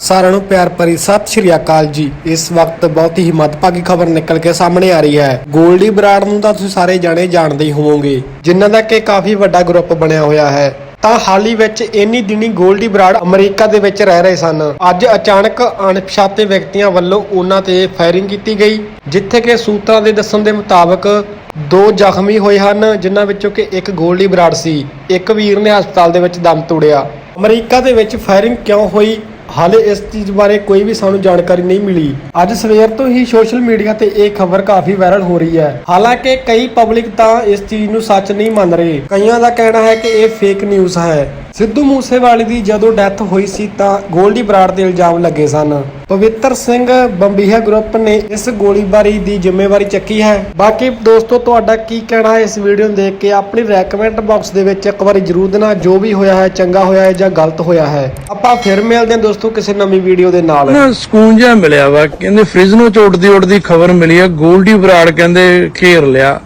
ਸਾਰਿਆਂ ਨੂੰ ਪਿਆਰ ਭਰੀ ਸਤਿ ਸ਼੍ਰੀ ਅਕਾਲ ਜੀ। ਇਸ ਵਕਤ ਬਹੁਤ ਹੀ ਮੱਦਭਾਗੀ ਖਬਰ ਨਿਕਲ ਕੇ ਸਾਹਮਣੇ ਆ ਰਹੀ ਹੈ। ਗੋਲਡੀ ਬਰਾੜ ਨੂੰ ਤਾਂ ਤੁਸੀਂ ਸਾਰੇ ਜਾਣੇ ਜਾਣਦੇ ਹੀ ਹੋਵੋਗੇ, ਜਿਨ੍ਹਾਂ ਦਾ ਕਿ ਕਾਫੀ ਵੱਡਾ ਗਰੁੱਪ ਬਣਿਆ ਹੋਇਆ ਹੈ। ਤਾਂ ਹਾਲ ਹੀ ਵਿੱਚ ਇੰਨੀ ਦਿਨੀ ਗੋਲਡੀ ਬਰਾੜ ਅਮਰੀਕਾ ਦੇ ਵਿੱਚ ਰਹਿ ਰਹੇ ਸਨ। ਅੱਜ ਅਚਾਨਕ ਅਣਪਛਾਤੇ ਵਿਅਕਤੀਆਂ ਵੱਲੋਂ ਉਹਨਾਂ ਤੇ ਫਾਇਰਿੰਗ ਕੀਤੀ ਗਈ, ਜਿੱਥੇ ਕਿ ਸੂਤਰਾਂ ਦੇ ਦੱਸਣ ਦੇ ਮੁਤਾਬਕ ਦੋ ਜ਼ਖਮੀ ਹੋਏ ਹਨ, ਜਿਨ੍ਹਾਂ ਵਿੱਚੋਂ ਕਿ ਇੱਕ ਗੋਲਡੀ ਬਰਾੜ ਸੀ, ਇੱਕ ਵੀਰ ਨੇ ਹਸਪਤਾਲ ਦੇ ਵਿੱਚ ਦਮ ਤੋੜਿਆ। ਅਮਰੀਕਾ ਦੇ ਵਿੱਚ ਫਾਇਰਿੰਗ ਕਿਉਂ ਹੋਈ? ਹਾਲੇ ਇਸ ਚੀਜ਼ ਬਾਰੇ ਕੋਈ ਵੀ ਸਾਨੂੰ ਜਾਣਕਾਰੀ ਨਹੀਂ ਮਿਲੀ। ਅੱਜ ਸਵੇਰ ਤੋਂ ਹੀ ਸੋਸ਼ਲ ਮੀਡੀਆ ਤੇ ਇਹ ਖਬਰ ਕਾਫੀ ਵਾਇਰਲ ਹੋ ਰਹੀ ਹੈ। ਹਾਲਾਂਕਿ ਕਈ ਪਬਲਿਕ ਤਾਂ ਇਸ ਚੀਜ਼ ਨੂੰ ਸੱਚ ਨਹੀਂ ਮੰਨ ਰਹੇ। ਕਈਆਂ ਦਾ ਕਹਿਣਾ ਹੈ ਕਿ ਇਹ ਫੇਕ ਨਿਊਜ਼ ਹੈ। ਸਿੱਧੂ ਮੂਸੇਵਾਲੇ ਦੀ ਜਦੋਂ ਡੈਥ ਹੋਈ ਸੀ ਤਾਂ ਗੋਲਡੀ ਬਰਾੜ ਦੇ ਇਲਜ਼ਾਮ ਲੱਗੇ ਸਨ। ਪਵਿੱਤਰ ਸਿੰਘ ਬੰਬੀਹਾ ਗਰੁੱਪ ਨੇ ਇਸ ਗੋਲੀਬਾਰੀ ਦੀ ਜ਼ਿੰਮੇਵਾਰੀ ਚੱਕੀ ਹੈ। ਬਾਕੀ ਦੋਸਤੋ, ਤੁਹਾਡਾ ਕੀ ਕਹਿਣਾ ਹੈ ਇਸ ਵੀਡੀਓ ਨੂੰ ਦੇਖ ਕੇ? ਆਪਣੀ ਰეკਮੈਂਟ ਬਾਕਸ ਦੇ ਵਿੱਚ ਇੱਕ ਵਾਰੀ ਜਰੂਰ ਦੇਣਾ। ਜੋ ਵੀ ਹੋਇਆ ਹੈ, ਚੰਗਾ ਹੋਇਆ ਹੈ ਜਾਂ ਗਲਤ ਹੋਇਆ ਹੈ, ਆਪਾਂ ਫਿਰ ਮਿਲਦੇ ਹਾਂ ਦੋਸਤੋ ਕਿਸੇ ਨਵੀਂ ਵੀਡੀਓ ਦੇ ਨਾਲ। ਨਾ, ਸਕੂਨ ਜਿਹਾ ਮਿਲਿਆ ਵਾ। ਕਹਿੰਦੇ ਫ੍ਰਿਜ ਨੂੰ ਚੋਟਦੀ ਉੱਡਦੀ ਖਬਰ ਮਿਲੀ ਆ। ਗੋਲਡੀ ਬਰਾੜ ਕਹਿੰਦੇ, ਘੇਰ ਲਿਆ।